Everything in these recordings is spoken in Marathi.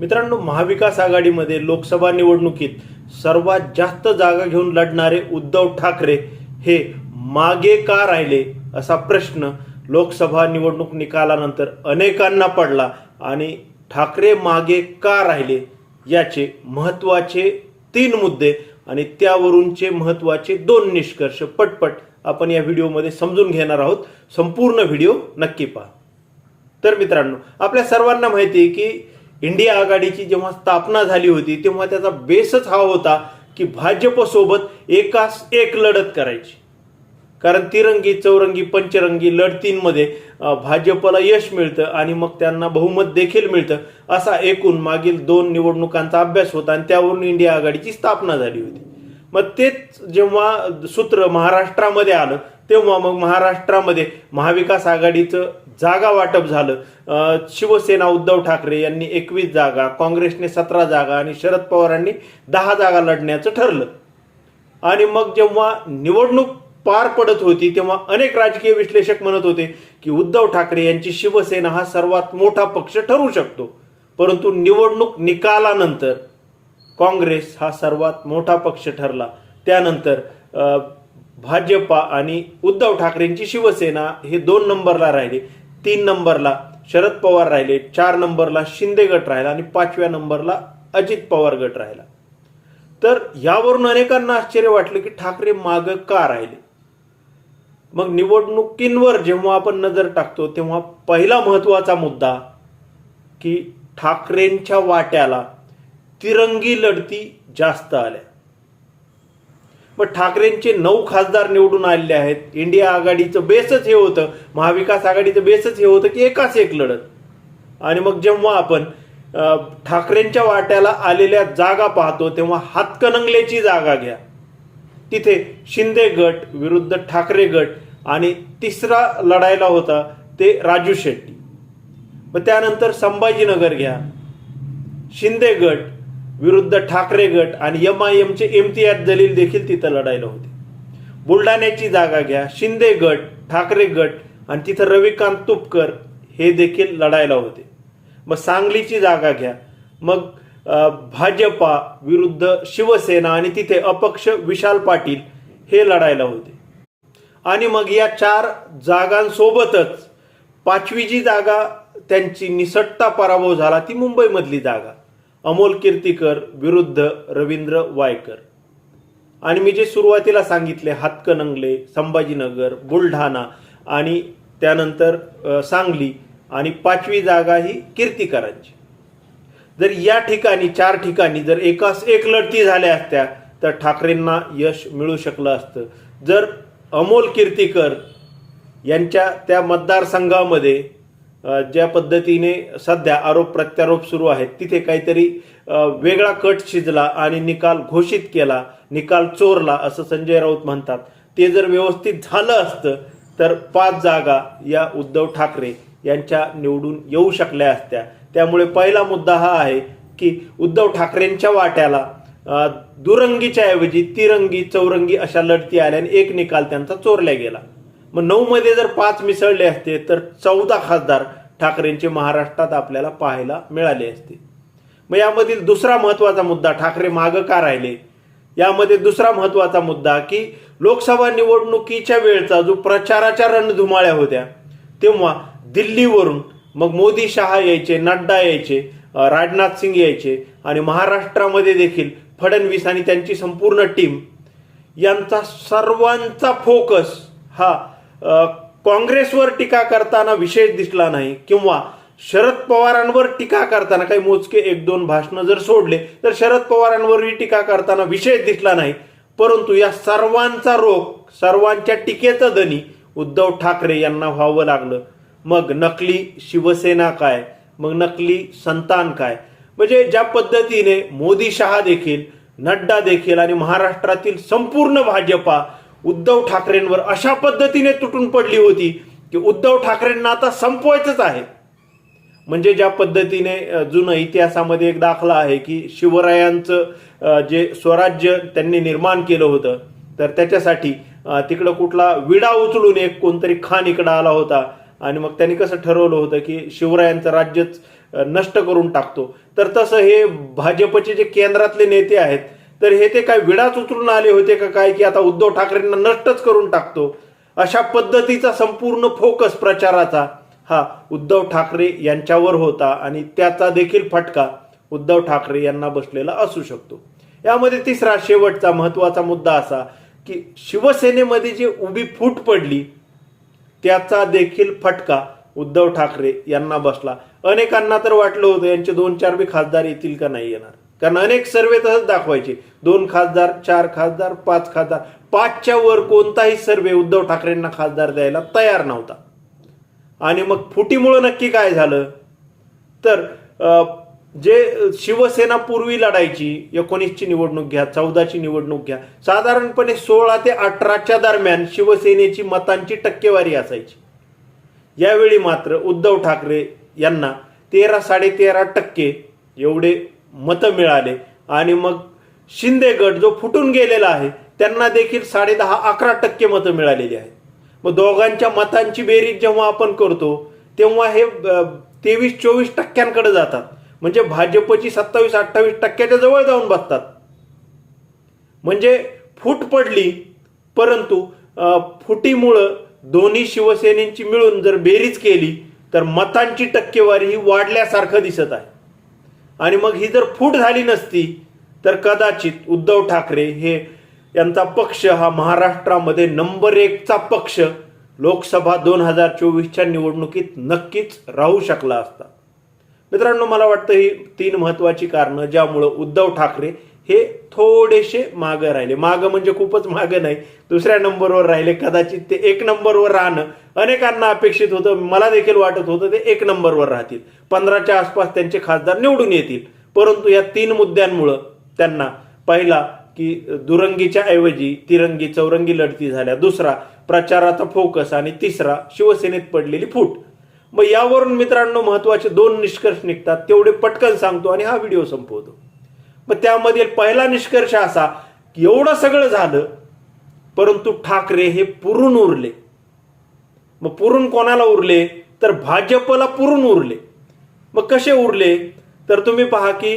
मित्रांनो महाविकास आघाडीमध्ये लोकसभा निवडणुकीत सर्वात जास्त जागा घेऊन लढणारे उद्धव ठाकरे हे मागे का राहिले असा प्रश्न लोकसभा निवडणूक निकालानंतर अनेकांना पडला आणि ठाकरे मागे का राहिले याचे महत्त्वाचे तीन मुद्दे आणि त्यावरूनचे महत्त्वाचे दोन निष्कर्ष पटपट आपण या व्हिडिओमध्ये समजून घेणार आहोत. संपूर्ण व्हिडिओ नक्की पहा. तर मित्रांनो आपल्या सर्वांना माहिती आहे की इंडिया आघाडीची जेव्हा स्थापना झाली होती तेव्हा त्याचा बेसच हा होता की भाजपसोबत एकास एक लढत करायची. कारण तिरंगी चौरंगी पंचरंगी लढतींमध्ये भाजपला यश मिळतं आणि मग त्यांना बहुमत देखील मिळतं असा एकूण मागील दोन निवडणुकांचा अभ्यास होता आणि त्यावरून इंडिया आघाडीची स्थापना झाली होती. मग तेच जेव्हा सूत्र महाराष्ट्रामध्ये आलं तेव्हा मग महाराष्ट्रामध्ये महाविकास आघाडीचं जागा वाटप झालं. शिवसेना उद्धव ठाकरे यांनी एकवीस जागा काँग्रेसने सतरा जागा आणि शरद पवारांनी दहा जागा लढण्याचं ठरलं. आणि मग जेव्हा निवडणूक पार पडत होती तेव्हा अनेक राजकीय विश्लेषक म्हणत होते की उद्धव ठाकरे यांची शिवसेना हा सर्वात मोठा पक्ष ठरू शकतो. परंतु निवडणूक निकालानंतर काँग्रेस हा सर्वात मोठा पक्ष ठरला. त्यानंतर भाजपा आणि उद्धव ठाकरेंची शिवसेना हे दोन नंबरला राहिले तीन नंबरला शरद पवार राहिले चार नंबरला शिंदे गट राहिला आणि पाचव्या नंबरला अजित पवार गट राहिला. तर यावरून अनेकांना आश्चर्य वाटलं की ठाकरे माग का राहिले? मग निवडणुकींवर जेव्हा आपण नजर टाकतो तेव्हा पहिला महत्त्वाचा मुद्दा की ठाकरेंच्या वाट्याला तिरंगी लढती जास्त आल्या. पण ठाकरेंचे नऊ खासदार निवडून आलेले आहेत. इंडिया आघाडीचं बेसच हे होतं. महाविकास आघाडीचं बेसच हे होतं की एकाच एक लढत. आणि मग जेव्हा आपण ठाकरेंच्या वाट्याला आलेल्या जागा पाहतो तेव्हा हातकणंगलेची जागा घ्या. तिथे शिंदे गट विरुद्ध ठाकरे गट आणि तिसरा लढायला होता ते राजू शेट्टी. मग त्यानंतर संभाजीनगर घ्या. शिंदे गट विरुद्ध ठाकरे गट आणि एम आय एमचे इम्तियाज जलील देखील तिथं लढायला होते. बुलढाण्याची जागा घ्या शिंदे गट ठाकरे गट आणि तिथं रविकांत तुपकर हे देखील लढायला होते. मग सांगलीची जागा घ्या मग भाजपा विरुद्ध शिवसेना आणि तिथे अपक्ष विशाल पाटील हे लढायला होते. आणि मग या चार जागांसोबतच पाचवी जी जागा त्यांची निसटता पराभव झाला ती मुंबईमधली जागा. अमोल कीर्तीकर विरुद्ध रवींद्र वायकर. आणि मी जे सुरुवातीला सांगितले हातकणंगले संभाजीनगर बुलढाणा आणि त्यानंतर सांगली आणि पाचवी जागा ही कीर्तीकरांची. जर या ठिकाणी चार ठिकाणी जर एकास एक लढती झाल्या असत्या तर ठाकरेंना यश मिळू शकलं असतं. जर अमोल कीर्तीकर यांच्या त्या मतदारसंघामध्ये ज्या पद्धतीने सध्या आरोप प्रत्यारोप सुरू आहेत तिथे काहीतरी वेगळा कट शिजला आणि निकाल घोषित केला निकाल चोरला असं संजय राऊत म्हणतात. ते जर व्यवस्थित झालं असतं तर पाच जागा या उद्धव ठाकरे यांच्या निवडून येऊ शकल्या असत्या. त्यामुळे पहिला मुद्दा हा आहे की उद्धव ठाकरेंच्या वाट्याला दुरंगीच्या ऐवजी तिरंगी चौरंगी अशा लढती आल्या आणि एक निकाल त्यांचा चोरला गेला. मग नऊमध्ये जर पाच मिसळले असते तर चौदा खासदार ठाकरेंचे महाराष्ट्रात आपल्याला पाहायला मिळाले असते. मग यामधील दुसरा महत्त्वाचा मुद्दा ठाकरे मागं का राहिले? यामध्ये दुसरा महत्त्वाचा मुद्दा की लोकसभा निवडणुकीच्या वेळचा जो प्रचाराच्या रणधुमाळ्या होत्या तेव्हा दिल्लीवरून मग मोदी शहा यायचे नड्डा यायचे राजनाथ सिंग यायचे आणि महाराष्ट्रामध्ये देखील फडणवीस आणि त्यांची संपूर्ण टीम यांचा सर्वांचा फोकस हा काँग्रेसवर टीका करताना विशेष दिसला नाही किंवा शरद पवारांवर टीका करताना काही मोजके एक दोन भाषणं जर सोडले तर शरद पवारांवरही टीका करताना विशेष दिसला नाही. परंतु या सर्वांचा रोग सर्वांच्या टीकेचं धनी उद्धव ठाकरे यांना व्हावं लागलं. मग नकली शिवसेना काय? मग नकली संतान काय? म्हणजे ज्या पद्धतीने मोदी शहा देखील नड्डा देखील आणि महाराष्ट्रातील संपूर्ण भाजपा उद्धव ठाकरेंवर अशा पद्धतीने तुटून पडली होती की उद्धव ठाकरेंना आता संपवायचंच आहे. म्हणजे ज्या पद्धतीने जुनं इतिहासामध्ये एक दाखला आहे की शिवरायांचं जे स्वराज्य त्यांनी निर्माण केलं होतं तर त्याच्यासाठी तिकडं कुठला विडा उचलून एक कोणतरी खान इकडं आला होता. आणि मग त्यांनी कसं ठरवलं होतं की शिवरायांचं राज्यच नष्ट करून टाकतो. तर तसं हे भाजपचे जे केंद्रातले नेते आहेत तर हे ते काय विडाच उतरून आले होते का काय की आता उद्धव ठाकरेंना नष्टच करून टाकतो? अशा पद्धतीचा संपूर्ण फोकस प्रचाराचा हा उद्धव ठाकरे यांच्यावर होता आणि त्याचा देखील फटका उद्धव ठाकरे यांना बसलेला असू शकतो. यामध्ये तिसरा शेवटचा महत्त्वाचा मुद्दा असा की शिवसेनेमध्ये जी उभी फूट पडली त्याचा देखील फटका उद्धव ठाकरे यांना बसला. अनेकांना तर वाटलं होतं यांचे दोन चार बी खासदार येतील का नाही येणार. कारण अनेक सर्वे तसंच दाखवायचे. दोन खासदार चार खासदार पाच खासदार. पाचच्या वर कोणताही सर्वे उद्धव ठाकरेंना खासदार द्यायला तयार नव्हता. आणि मग फुटीमुळं नक्की काय झालं? तर जे शिवसेना पूर्वी लढायची एकोणीसची निवडणूक घ्या चौदाची निवडणूक घ्या साधारणपणे सोळा ते अठराच्या दरम्यान शिवसेनेची मतांची टक्केवारी असायची. यावेळी मात्र उद्धव ठाकरे यांना तेरा साडेतेरा टक्के एवढे मतं मिळाले. आणि मग शिंदे गट जो फुटून गेलेला आहे त्यांना देखील साडे दहा अकरा टक्के मतं मिळालेली आहेत. मग दोघांच्या मतांची बेरीज जेव्हा आपण करतो तेव्हा हे तेवीस चोवीस टक्क्यांकडे जातात. म्हणजे भाजपची सत्तावीस अठ्ठावीस टक्क्याच्या जवळ जाऊन बसतात. म्हणजे फूट पडली परंतु फुटीमुळं दोन्ही शिवसेनेची मिळून जर बेरीज केली तर मतांची टक्केवारी ही वाढल्यासारखं दिसत आहे. आणि मग ही जर फूट झाली नसती तर कदाचित उद्धव ठाकरे हे यांचा पक्ष हा महाराष्ट्रामध्ये नंबर एकचा पक्ष लोकसभा दोन हजार चोवीसच्या निवडणुकीत नक्कीच राहू शकला असता. मित्रांनो मला वाटतं ही तीन महत्त्वाची कारणं ज्यामुळं उद्धव ठाकरे हे थोडेसे मागं राहिले. मागं म्हणजे खूपच मागं नाही. दुसऱ्या नंबरवर राहिले. कदाचित ते एक नंबरवर राहणं अनेकांना अपेक्षित होतं. मला देखील वाटत होतं ते एक नंबरवर राहतील. पंधराच्या आसपास त्यांचे खासदार निवडून येतील. परंतु या तीन मुद्द्यांमुळं त्यांना पहिला की दुरंगीच्या ऐवजी तिरंगी चौरंगी लढती झाल्या. दुसरा प्रचाराचा फोकस आणि तिसरा शिवसेनेत पडलेली फूट. मग यावरून मित्रांनो महत्त्वाचे दोन निष्कर्ष निघतात. तेवढे पटकन सांगतो आणि हा व्हिडिओ संपवतो. मग त्यामधील पहिला निष्कर्ष असा की एवढं सगळं झालं परंतु ठाकरे हे पुरून उरले. मग पुरून कोणाला उरले? तर भाजपला पुरून उरले. मग कसे उरले? तर तुम्ही पहा की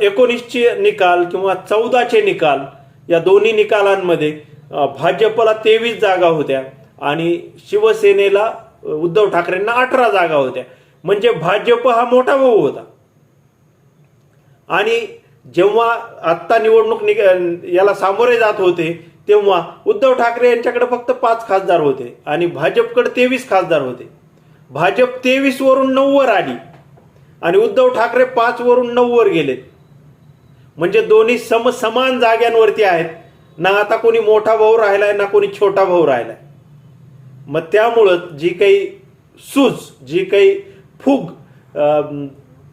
एकोणीसचे निकाल किंवा चौदाचे निकाल या दोन्ही निकालांमध्ये भाजपला तेवीस जागा होत्या आणि शिवसेनेला उद्धव ठाकरेंना अठरा जागा होत्या. म्हणजे भाजप हा मोठा भाऊ होता. आणि जेव्हा आत्ता निवडणूक निक- याला सामोरे जात होते तेव्हा उद्धव ठाकरे यांच्याकडे फक्त पाच खासदार होते आणि भाजपकडे तेवीस खासदार होते. भाजप तेवीस वरून नऊ वर आली आणि उद्धव ठाकरे पाच वरून नऊ वर गेलेत म्हणजे दोन्ही सम समान जाग्यांवरती आहेत. ना आता कोणी मोठा भाऊ राहिलाय ना कोणी छोटा भाऊ राहिलाय. मग त्यामुळं जी काही सूज जी काही फूग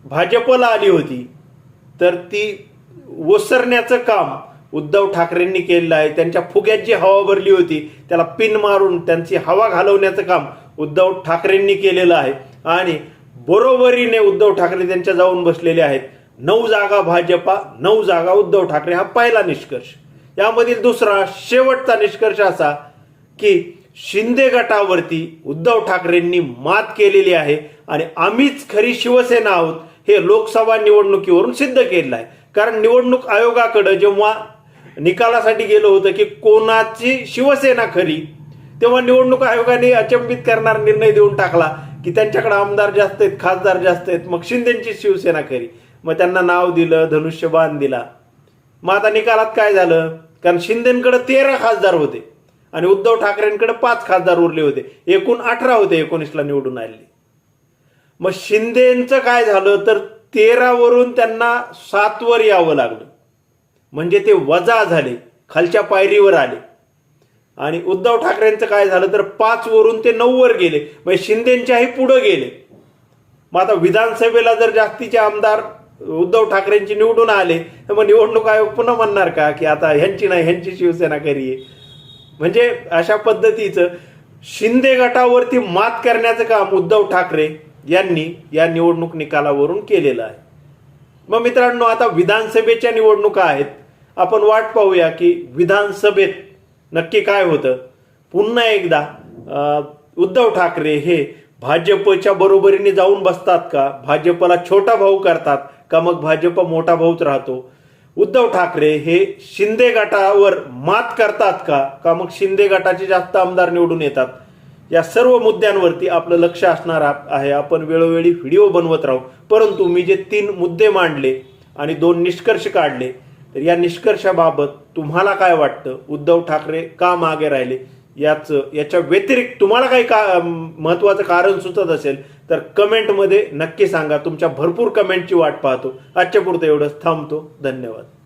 भाजपला आली होती तर ती ओसरण्याचं काम उद्धव ठाकरेंनी केलेलं आहे. त्यांच्या फुग्यात जी हवा भरली होती त्याला पिन मारून त्यांची हवा घालवण्याचं काम उद्धव ठाकरेंनी केलेलं आहे. आणि बरोबरीने उद्धव ठाकरे त्यांच्या जाऊन बसलेले आहेत. नऊ जागा भाजपा नऊ जागा उद्धव ठाकरे हा पहिला निष्कर्ष. यामधील दुसरा शेवटचा निष्कर्ष असा की शिंदे गटावरती उद्धव ठाकरेंनी मात केलेली आहे. आणि आम्हीच खरी शिवसेना आहोत हे लोकसभा निवडणुकीवरून सिद्ध केलेलं आहे. कारण निवडणूक आयोगाकडं जेव्हा निकालासाठी गेलं होतं की कोणाची शिवसेना खरी तेव्हा निवडणूक आयोगाने अचंबित करणारा निर्णय देऊन टाकला की त्यांच्याकडे आमदार जास्त आहेत खासदार जास्त आहेत मग शिंदेची शिवसेना खरी. मग त्यांना नाव दिलं धनुष्यबाण दिला. मग आता निकालात काय झालं? कारण शिंदेकडे तेरा खासदार होते आणि उद्धव ठाकरेंकडे पाच खासदार उरले होते. एकूण अठरा होते एकोणीसला निवडून आलेले. मग शिंदेचं काय झालं? तर तेरावरून त्यांना सातवर यावं लागलं. म्हणजे ते वजा झाले खालच्या पायरीवर आले. आणि उद्धव ठाकरेंचं काय झालं? तर पाचवरून ते नऊवर गेले. म्हणजे शिंदेच्याही पुढं गेले. मग आता विधानसभेला जर जास्तीचे आमदार उद्धव ठाकरेंची निवडून आले तर मग निवडणूक आयोग पुन्हा म्हणणार का की आता ह्यांची नाही ह्यांची शिवसेना करीये म्हणजे अशा पद्धतीचं शिंदे गटावरती मात करण्याचं काम उद्धव ठाकरे यांनी या निवडणूक निकालावरून केलेलं आहे. मग मित्रांनो आता विधानसभेच्या निवडणुका आहेत. आपण वाट पाहूया की विधानसभेत नक्की काय होतं. पुन्हा एकदा उद्धव ठाकरे हे भाजपच्या बरोबरीने जाऊन बसतात का? भाजपला छोटा भाऊ करतात का? मग भाजप मोठा भाऊच राहतो. उद्धव ठाकरे हे शिंदे गटावर मात करतात का? का मग शिंदे गटाचे जास्त आमदार निवडून येतात? या सर्व मुद्द्यांवरती आपलं लक्ष असणार आहे. आपण वेळोवेळी व्हिडिओ बनवत राहू. परंतु मी जे तीन मुद्दे मांडले आणि दोन निष्कर्ष काढले तर या निष्कर्षाबाबत तुम्हाला काय वाटतं? उद्धव ठाकरे का मागे राहिले? याच याच्या व्यतिरिक्त तुम्हाला काही का महत्वाचं कारण सुचत असेल तर कमेंटमध्ये नक्की सांगा. तुमच्या भरपूर कमेंटची वाट पाहतो. आजच्या पुरतं एवढंच. थांबतो. धन्यवाद.